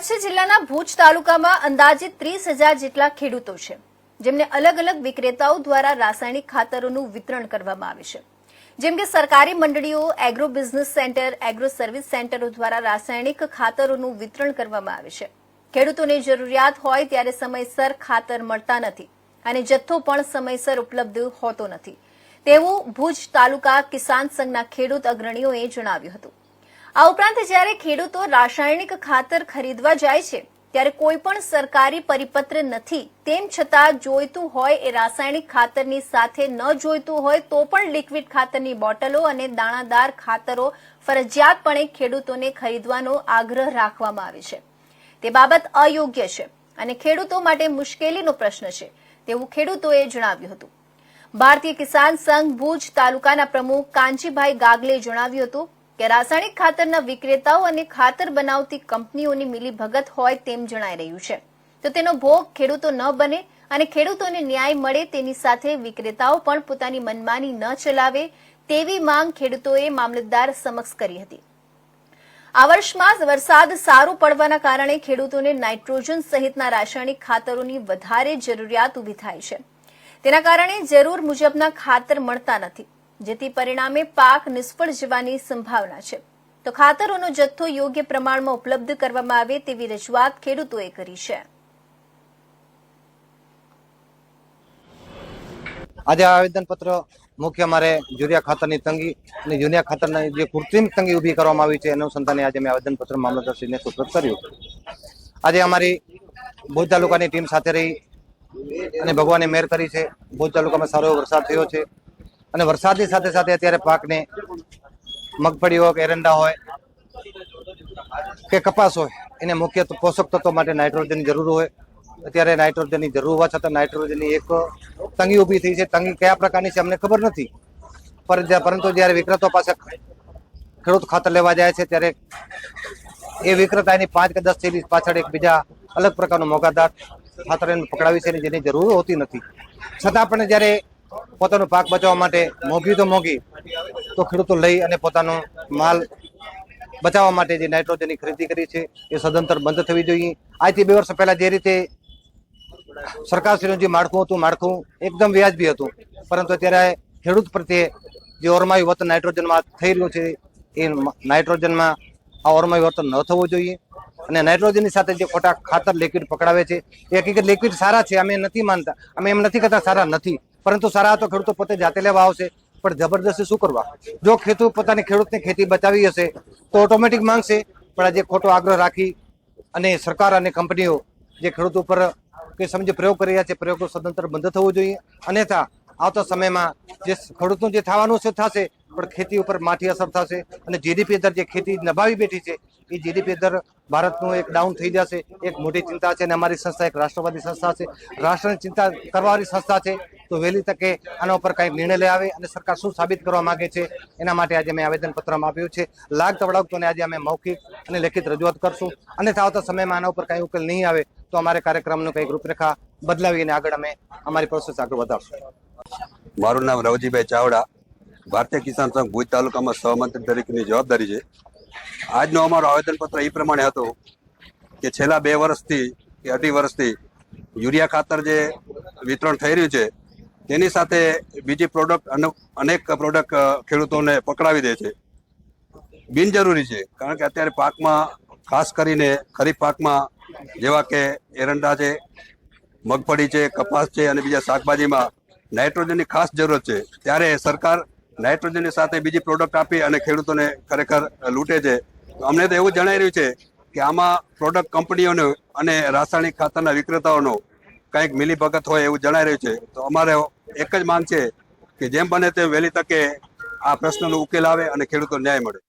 કચ્છ જિલ્લાના ભુજ તાલુકામાં અંદાજિત ત્રીસ હજાર જેટલા ખેડૂતો છે, જેમને અલગ અલગ વિક્રેતાઓ દ્વારા રાસાયણિક ખાતરોનું વિતરણ કરવામાં આવે છે. જેમ કે સરકારી મંડળીઓ, agro business centre, agro service સેન્ટરો દ્વારા રાસાયણિક ખાતરોનું વિતરણ કરવામાં આવે છે. ખેડૂતોને જરૂરિયાત હોય ત્યારે સમયસર ખાતર મળતા નથી અને જથ્થો પણ સમયસર ઉપલબ્ધ હોતો નથી. તેવું ભુજ તાલુકા કિસાન સંઘના ખેડૂત અગ્રણીઓએ જણાવ્યું હતું. આ ઉપરાંત જ્યારે ખેડૂતો રાસાયણિક ખાતર ખરીદવા જાય છે, ત્યારે કોઈ પણ સરકારી પરિપત્ર નથી. તેમ છતાં જોઈતું હોય એ રાસાયણિક ખાતરની સાથે ન જોઈતું હોય તો પણ લિક્વિડ ખાતરની બોટલો અને દાણાદાર ખાતરો ફરજિયાતપણે ખેડૂતોને ખરીદવાનો આગ્રહ રાખવામાં આવે છે. તે બાબત અયોગ્ય છે અને ખેડૂતો માટે મુશ્કેલીનો પ્રશ્ન છે, તેવું ખેડૂતોએ જણાવ્યું હતું. ભારતીય કિસાન સંઘ ભુજ તાલુકાના પ્રમુખ કાંજીભાઈ ગાગલે જણાવ્યું હતું કે રાસાયણિક ખાતરના વિક્રેતાઓ અને ખાતર બનાવતી કંપનીઓની મિલીભગત હોય તેમ જણાઈ રહ્યું છે. તો તેનો ભોગ ખેડૂતો ન બને અને ખેડૂતોને ન્યાય મળે તેની સાથે વિક્રેતાઓ પણ પોતાની મનમાની ન ચલાવે તેવી માંગ ખેડૂતોએ મામલતદાર સમક્ષ કરી હતી. આ વર્ષમાં વરસાદ સારો પડવાના કારણે ખેડૂતોને નાઇટ્રોજન સહિતના રાસાયણિક ખાતરોની વધારે જરૂરિયાત ઊભી થાય છે. તેના કારણે જરૂર મુજબના ખાતર મળતા નથી. જેથી પરિણામે પાક નિષ્ફળ જવાની સંભાવના છે. તો ખાતરોનો જથ્થો યોગ્ય પ્રમાણમાં ઉપલબ્ધ કરવામાં આવે તેવી રજૂઆત ખેડૂતોએ કરી છે. આજે આવેદનપત્ર મુખ્ય અમારે યુરિયા ખાતરની તંગી અને યુરિયા ખાતરની જે કૃત્રિમ તંગી ઊભી કરવામાં આવી છે, એના અનુસંધાને આજે મેં આવેદનપત્ર મામલતદારશ્રીને સુપ્રત કર્યું. આજે અમારી ભુજ તાલુકાની ટીમ સાથે રહી અને ભગવાને મેર કરી છે. ભુજ તાલુકામાં સારો વરસાદ થયો છે. અને વરસાદની સાથે સાથે અત્યારે પાકને મગફળી હોય કે એરંડા હોય કે કપાસ હોય, એને મુખ્ય પોષક તત્વો માટે નાઇટ્રોજનની જરૂર હોય. અત્યારે નાઇટ્રોજનની જરૂર હોવા છતાં નાઇટ્રોજનની એક તંગી ઊભી થઈ છે. તંગી કયા પ્રકારની છે અમને ખબર નથી. પર- પરંતુ જ્યારે વિક્રેતો પાસે ખેડૂત ખાતર લેવા જાય છે ત્યારે એ વિક્રેતા એની પાંચ કે દસ થેલી પાછળ એક બીજા અલગ પ્રકારનું મોગાદાર ખાતર એને પકડાવી છે જેની જરૂર હોતી નથી. છતાં પણ જ્યારે પોતાનો પાક બચાવવા માટે મોંઘી તો મોંઘી, તો ખેડૂતો લઈ અને પોતાનો માલ બચાવવા માટે જે નાઇટ્રોજનની ખરીદી કરી છે, એ સદંતર બંધ થવી જોઈએ. આજથી બે વર્ષ પહેલાં જે રીતે સરકારશ્રીનું જે માળખું હતું, માળખું એકદમ વ્યાજબી હતું. પરંતુ અત્યારે ખેડૂત પ્રત્યે જે ઓરમાયું વર્તન નાઇટ્રોજનમાં થઈ રહ્યું છે, એ નાઇટ્રોજનમાં આ ઓરમાયું વર્તન ન થવું જોઈએ. અને નાઇટ્રોજનની સાથે જે ખોટા ખાતર, લિક્વિડ પકડાવે છે, એ હકીકત લિક્વિડ સારા છે, અમે નથી માનતા. અમે એમ નથી કહેતા સારા નથી. પરંતુ સારા તો ખેડૂતો પોતે જાતે લેવા આવશે. પણ જબરદસ્તી શું કરવા? જો ખેડૂત પોતાની ખેડૂતની ખેતી બચાવી હશે, તો ઓટોમેટિક માંગશે. પણ આજે ખોટો આગ્રહ રાખી અને સરકાર અને કંપનીઓ જે ખેડૂત ઉપર કે સમજે પ્રયોગ કરી રહ્યા છે, પ્રયોગો સદંતર બંધ થવો જોઈએ. અન્યથા આવતા સમયમાં જે ખેડૂતનું જે થવાનું છે, થશે પણ ખેતી ઉપર માઠી અસર થશે અને જીડીપી દર જે ખેતી નભાવી બેઠી છે, એ જીડીપી દર ભારતનું એક ડાઉન થઈ જશે, એક મોટી ચિંતા છે અને અમારી સંસ્થા એક રાષ્ટ્રવાદી સંસ્થા છે. રાષ્ટ્રની ચિંતા કરવાવાળી સંસ્થા છે, તો વહેલી તકે આના ઉપર કંઈક નિર્ણય લઈ આવે અને સરકાર શું સાબિત કરવા માંગે છે, એના માટે આજે મેં આવેદનપત્રમાં આપ્યું છે. લાગ તવડાવતોને આજે અમે મૌખિક અને લેખિત રજૂઆત કરશું. અને આવતા સમયમાં આના ઉપર કંઈ ઉકેલ નહીં આવે, તો અમારે કાર્યક્રમનું કંઈક રૂપરેખા બદલાવી અને આગળ અમે અમારી પ્રોસેસ આગળ વધારશું. મારું નામ રવજીભાઈ ચાવડા ભારતીય કિસાન સંઘ ભુજ તાલુકામાં સહમંત્રી તરીકેની જવાબદારી છે. આજનો અમારો આવેદનપત્ર એ પ્રમાણે હતો કે છેલ્લા બે વર્ષથી કે અઢી વર્ષથી યુરિયા ખાતર જે વિતરણ થઈ રહ્યું છે, તેની સાથે બીજી પ્રોડક્ટ અનેક પ્રોડક્ટ ખેડૂતોને પકડાવી દે છે. બિનજરૂરી છે, કારણ કે અત્યારે પાકમાં, ખાસ કરીને ખરીફ પાકમાં, જેવા કે એરંડા છે, મગફળી છે, કપાસ છે અને બીજા શાકભાજીમાં નાઇટ્રોજનની ખાસ જરૂરત છે, ત્યારે સરકાર નાઇટ્રોજનની સાથે બીજી પ્રોડક્ટ આપી અને ખેડૂતોને ખરેખર લૂંટે છે. અમને તો એવું જણાઈ રહ્યું છે કે આમાં પ્રોડક્ટ કંપનીઓનો અને રાસાયણિક ખાતરના વિક્રેતાઓનો કંઈક મિલીભગત હોય એવું જણાઈ રહ્યું છે. તો અમારે એક જ માંગ છે કે જેમ બને તેમ વહેલી તકે આ પ્રશ્નનો ઉકેલ આવે અને ખેડૂતો ન્યાય મળે.